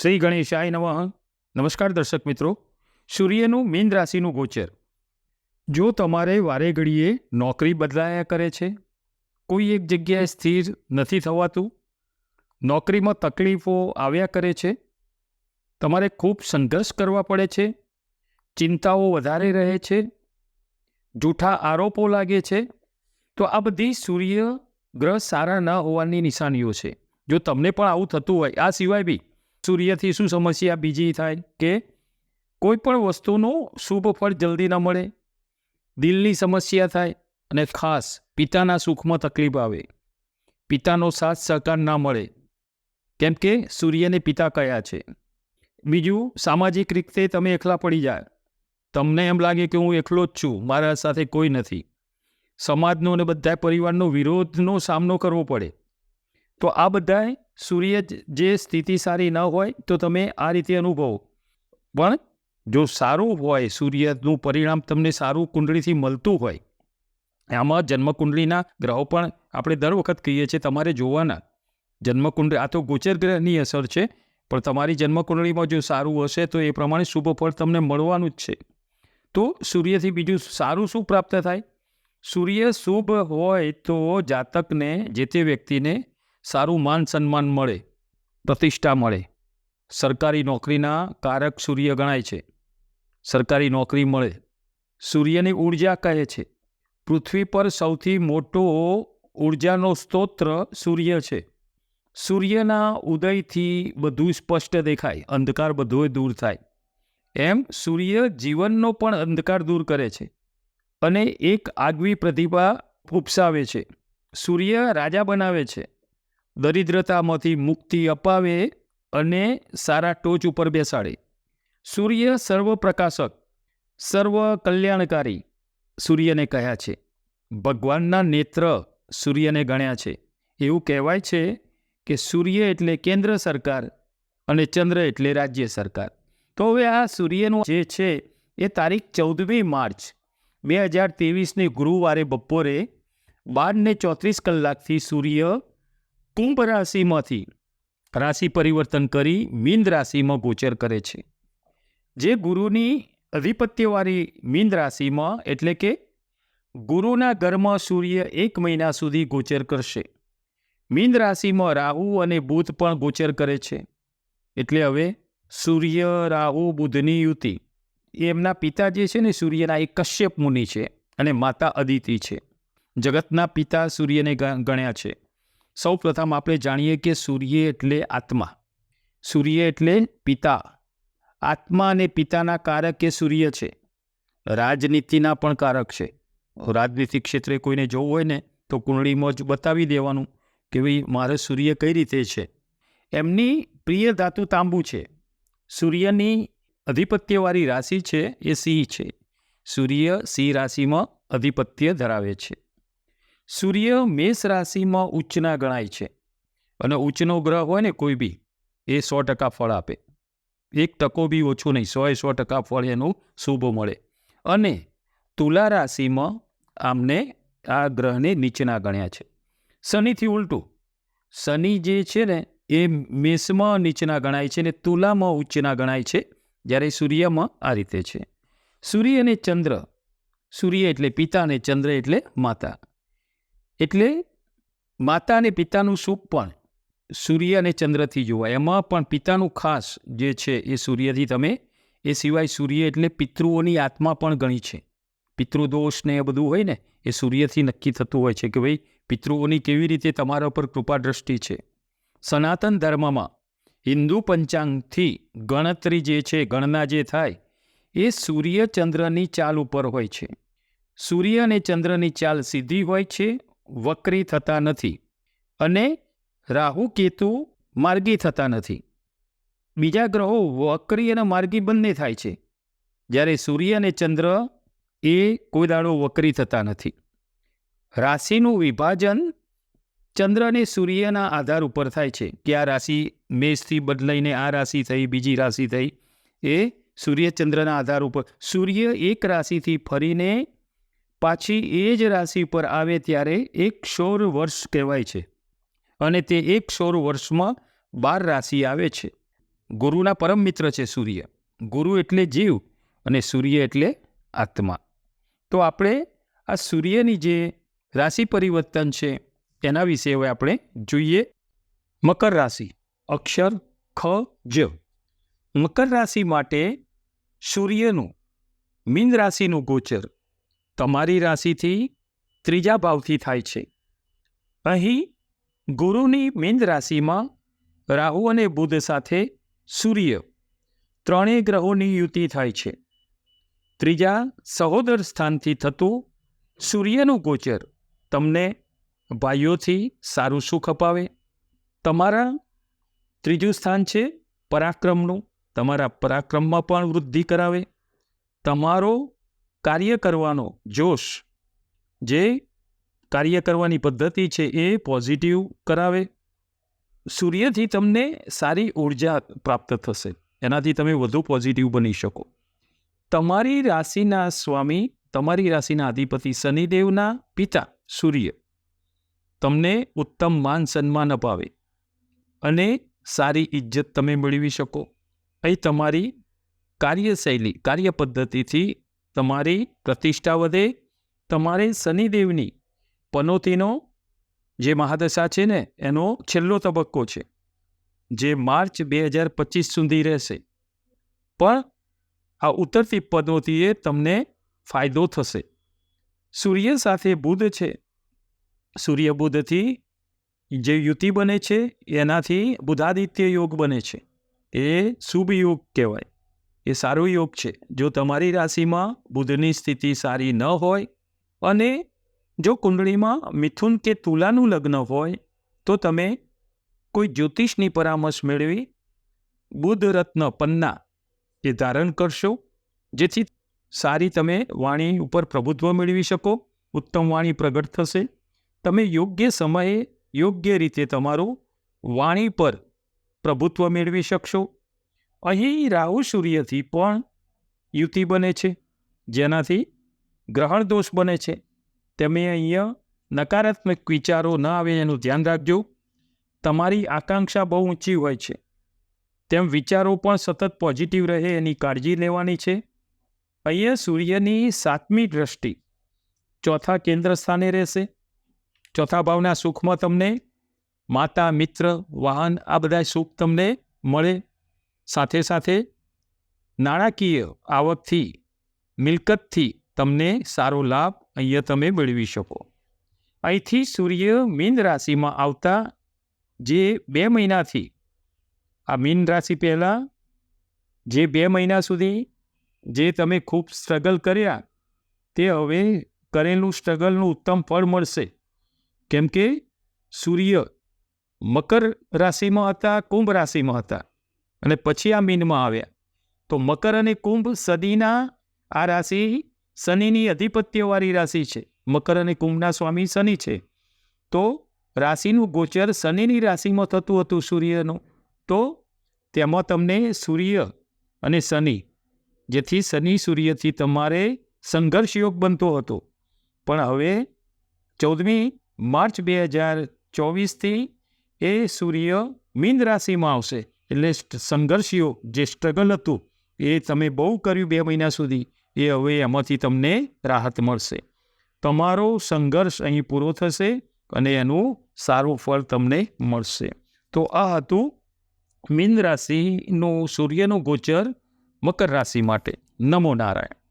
શ્રી ગણેશાય નમઃ. નમસ્કાર દર્શક મિત્રો, સૂર્યનું મીન રાશિનું ગોચર. જો તમારે વારે ઘડીએ નોકરી બદલાયા કરે છે, કોઈ એક જગ્યાએ સ્થિર નથી થવાતું, નોકરીમાં તકલીફો આવ્યા કરે છે, તમારે ખૂબ સંઘર્ષ કરવા પડે છે, ચિંતાઓ વધારે રહે છે, જૂઠા આરોપો લાગે છે, તો આ બધી સૂર્ય ગ્રહ સારા ન હોવાની નિશાનીઓ છે. જો તમને પણ આવું થતું હોય, આ સિવાય બી સૂર્યથી શું સમસ્યા બીજી થાય કે કોઈ પણ વસ્તુનું શુભ ફળ જલ્દી ન મળે, દિલની સમસ્યા થાય અને ખાસ પિતાના સુખમાં તકલીફ આવે. પિતાનો સાથ સહકાર ના મળે, કેમ કે સૂર્યને પિતા કયા છે. બીજું, સામાજિક રીતે તમે એકલા પડી જાય. તમને એમ લાગે કે હું એકલો જ છું, મારા સાથે કોઈ નથી. સમાજનો અને બધા પરિવારનો વિરોધનો સામનો કરવો પડે. તો આ બધાય સૂર્ય જે સ્થિતિ સારી ન હોય તો તમે આ રીતે અનુભવો. પણ જો સારું હોય, સૂર્યનું પરિણામ તમને સારું કુંડળીથી મળતું હોય, આમાં જન્મકુંડળીના ગ્રહો પણ આપણે દર વખત કહીએ છીએ તમારે જોવાના. જન્મકુંડળી, આ તો ગોચર ગ્રહની અસર છે, પણ તમારી જન્મકુંડળીમાં જો સારું હશે તો એ પ્રમાણે શુભ ફળ તમને મળવાનું જ છે. તો સૂર્યથી બીજું સારું શું પ્રાપ્ત થાય? સૂર્ય શુભ હોય તો જાતકને, જે તે વ્યક્તિને સારું માન સન્માન મળે, પ્રતિષ્ઠા મળે. સરકારી નોકરીના કારક સૂર્ય ગણાય છે. સરકારી નોકરી મળે, સૂર્યની ઊર્જા કહે છે. પૃથ્વી પર સૌથી મોટો ઉર્જાનો સ્તોત્ર સૂર્ય છે. સૂર્યના ઉદયથી બધું સ્પષ્ટ દેખાય, અંધકાર બધો દૂર થાય. એમ સૂર્ય જીવનનો પણ અંધકાર દૂર કરે છે અને એક આગવી પ્રતિભા ઉપસાવે છે. સૂર્ય રાજા બનાવે છે. દરિદ્રતામાંથી મુક્તિ અપાવે અને સારા ટોચ ઉપર બેસાડે. સૂર્ય સર્વપ્રકાશક સર્વ કલ્યાણકારી સૂર્યને કહ્યા છે. ભગવાનના નેત્ર સૂર્યને ગણ્યા છે. એવું કહેવાય છે કે સૂર્ય એટલે કેન્દ્ર સરકાર અને ચંદ્ર એટલે રાજ્ય સરકાર. તો હવે આ સૂર્યનું જે છે એ તારીખ ચૌદમી માર્ચ બે હજાર ત્રેવીસની ગુરુવારે બપોરે બારને ચોત્રીસ કલાકથી સૂર્ય કુંભ રાશિમાંથી રાશિ પરિવર્તન કરી મીન રાશિમાં ગોચર કરે છે. જે ગુરુની અધિપત્યવાળી મીન રાશિમાં એટલે કે ગુરુના ઘરમાં સૂર્ય એક મહિના સુધી ગોચર કરશે. મીન રાશિમાં રાહુ અને બુધ પણ ગોચર કરે છે. એટલે હવે સૂર્ય, રાહુ, બુધની યુતિ. એમના પિતા જે છે ને, સૂર્યના એ કશ્યપ મુનિ છે અને માતા અદિતિ છે. જગતના પિતા સૂર્યને ગણ્યા છે. સૌ પ્રથમ આપણે જાણીએ કે સૂર્ય એટલે આત્મા. સૂર્ય એટલે પિતા. આત્મા અને પિતાના કારક એ સૂર્ય છે. રાજનીતિના પણ કારક છે. રાજનીતિ ક્ષેત્રે કોઈને જોવું હોય ને, તો કુંડળીમાં જ બતાવી દેવાનું કે ભાઈ મારે સૂર્ય કઈ રીતે છે. એમની પ્રિય ધાતુ તાંબુ છે. સૂર્યની અધિપત્યવાળી રાશિ છે એ સિંહ છે. સૂર્ય સિંહ રાશિમાં અધિપત્ય ધરાવે છે. સૂર્ય મેષ રાશિમાં ઉચ્ચના ગણાય છે. અને ઉચ્ચનો ગ્રહ હોય ને કોઈ બી, એ સો ટકા ફળ આપે. એક ટકો બી ઓછું નહીં, સો સો ટકા ફળ એનું શુભ મળે. અને તુલા રાશિમાં આમને આ ગ્રહને નીચના ગણ્યા છે. શનિથી ઉલટું, શનિ જે છે ને, એ મેષમાં નીચના ગણાય છે ને તુલામાં ઉચ્ચના ગણાય છે, જ્યારે સૂર્યમાં આ રીતે છે. સૂર્ય અને ચંદ્ર, સૂર્ય એટલે પિતા અને ચંદ્ર એટલે માતા. એટલે માતા અને પિતાનું સુખ પણ સૂર્ય અને ચંદ્રથી જોવાય. એમાં પણ પિતાનું ખાસ જે છે એ સૂર્યથી તમે, એ સિવાય સૂર્ય એટલે પિતૃઓની આત્મા પણ ગણી છે. પિતૃદોષ ને એ બધું હોય ને, એ સૂર્યથી નક્કી થતું હોય છે કે ભાઈ પિતૃઓની કેવી રીતે તમારા ઉપર કૃપા દ્રષ્ટિ છે. સનાતન ધર્મમાં હિન્દુ પંચાંગથી ગણતરી જે છે, ગણના જે થાય, એ સૂર્ય ચંદ્રની ચાલ ઉપર હોય છે. સૂર્ય અને ચંદ્રની ચાલ સીધી હોય છે વક્રી થતા નથી અને રાહુ કેતુ માર્ગી થતા નથી. બીજા ગ્રહો વક્રી અને માર્ગી બંને થાય છે. જ્યારે સૂર્ય અને ચંદ્ર એ કોઈ દાડો વક્રી થતા નથી. રાશિનું વિભાજન ચંદ્ર અને સૂર્યના આધાર ઉપર થાય છે કે આ રાશિ મેષથી બદલાઈને આ રાશિ થઈ, બીજી રાશિ થઈ, એ સૂર્યચંદ્રના આધાર ઉપર. સૂર્ય એક રાશિથી ફરીને પાછી એ જ રાશિ પર આવે ત્યારે એક સૌર વર્ષ કહેવાય છે. અને તે એક સૌર વર્ષમાં બાર રાશિ આવે છે. ગુરુના પરમ મિત્ર છે સૂર્ય. ગુરુ એટલે જીવ અને સૂર્ય એટલે આત્મા. તો આપણે આ સૂર્યની જે રાશિ પરિવર્તન છે તેના વિશે હવે આપણે જોઈએ. મકર રાશિ, અક્ષર, ખ, જ. મકર રાશિ માટે સૂર્યનું મીન રાશિનું ગોચર. તમારી રાશિથી ત્રીજા ભાવથી થાય છે. અહીં ગુરુની મીન રાશિમાં રાહુ અને બુધ સાથે સૂર્ય ત્રણેય ગ્રહોની યુતિ થાય છે. ત્રીજા સહોદર સ્થાનથી થતું સૂર્યનું ગોચર તમને ભાઈઓથી સારું સુખ અપાવે. તમારા ત્રીજું સ્થાન છે પરાક્રમનું, તમારા પરાક્રમમાં પણ વૃદ્ધિ કરાવે. તમારો કાર્ય કરવાનો જોશ જે કાર્ય કરવાની પદ્ધતિ છે એ પોઝિટિવ કરાવે. સૂર્યથી તમને સારી ઊર્જા પ્રાપ્ત થશે. એનાથી તમે વધુ પોઝિટિવ બની શકો. તમારી રાશિના સ્વામી, તમારી રાશિના અધિપતિ શનિદેવના પિતા સૂર્ય તમને ઉત્તમ માન સન્માન અપાવે અને સારી ઇજ્જત તમે મેળવી શકો. અહીં તમારી કાર્યશૈલી, કાર્ય પદ્ધતિથી તમારી પ્રતિષ્ઠા વધે, તમારે શનિદેવની પનોતીનો જે મહાદશા છે ને, એનો છેલ્લો તબક્કો છે, જે માર્ચ બે હજાર પચીસ સુધી રહેશે. પણ આ ઉતરતી પનોતીએ તમને ફાયદો થશે. સૂર્ય સાથે બુધ છે. સૂર્ય બુધથી જે યુતિ બને છે, એનાથી બુધાદિત્ય યોગ બને છે. એ શુભ યોગ કહેવાય. એ સારો યોગ છે. જો તમારી રાશિમાં બુધની સ્થિતિ સારી ન હોય અને જો કુંડળીમાં મિથુન કે તુલાનું લગ્ન હોય, તો તમે કોઈ જ્યોતિષની પરામર્શ મેળવી બુધ રત્ન પન્ના એ ધારણ કરશો, જેથી સારી તમે વાણી ઉપર પ્રભુત્વ મેળવી શકો, ઉત્તમ વાણી પ્રગટ થશે. તમે યોગ્ય સમયે યોગ્ય રીતે તમારું વાણી પર પ્રભુત્વ મેળવી શકશો. અહીં રાહુ સૂર્યથી પણ યુતિ બને છે, જેનાથી ગ્રહણ દોષ બને છે. તમે અહીંયા નકારાત્મક વિચારો ન આવે એનું ધ્યાન રાખજો. તમારી આકાંક્ષા બહુ ઊંચી હોય છે. તેમ વિચારો પણ સતત પોઝિટિવ રહે એની કાળજી લેવાની છે. અહીંયા સૂર્યની સાતમી દ્રષ્ટિ ચોથા કેન્દ્ર સ્થાને રહેશે. ચોથા ભાવના સુખમાં તમને માતા, મિત્ર, વાહન આ બધા સુખ તમને મળે સાથે સાથે નાણાકીય આવકથી, મિલકતથી તમને સારો લાભ અહીંયા તમે મેળવી શકો. અહીંથી સૂર્ય મીન રાશિમાં આવતા જે બે મહિનાથી, આ મીન રાશિ પહેલાં જે બે મહિના સુધી જે તમે ખૂબ સ્ટ્રગલ કર્યા, તે હવે કરેલું સ્ટ્રગલનું ઉત્તમ ફળ મળશે. કેમ કે સૂર્ય મકર રાશિમાં હતા, કુંભ રાશિમાં હતા. અને પછી આ મીનમાં આવ્યા. તો મકર અને કુંભ સદીના આ રાશિ શનિની અધિપત્યવાળી રાશિ છે. મકર અને કુંભના સ્વામી શનિ છે. તો રાશિનું ગોચર શનિની રાશિમાં થતું હતું સૂર્યનું. તો તેમાં તમને સૂર્ય અને શનિ, જેથી શનિ સૂર્યથી તમારે સંઘર્ષ યોગ બનતો હતો. પણ હવે ચૌદમી માર્ચ બે હજાર ચોવીસથી એ સૂર્ય મીન રાશિમાં આવશે. એટલે સંઘર્ષીઓ, જે સ્ટ્રગલ હતું, એ તમે બહુ કર્યું બે મહિના સુધી, એ હવે એમાંથી તમને રાહત મળશે. તમારો સંઘર્ષ અહીં પૂરો થશે અને એનું સારું ફળ તમને મળશે. તો આ હતું મીન રાશિનું સૂર્યનું ગોચર મકર રાશિ માટે. નમો નારાયણ.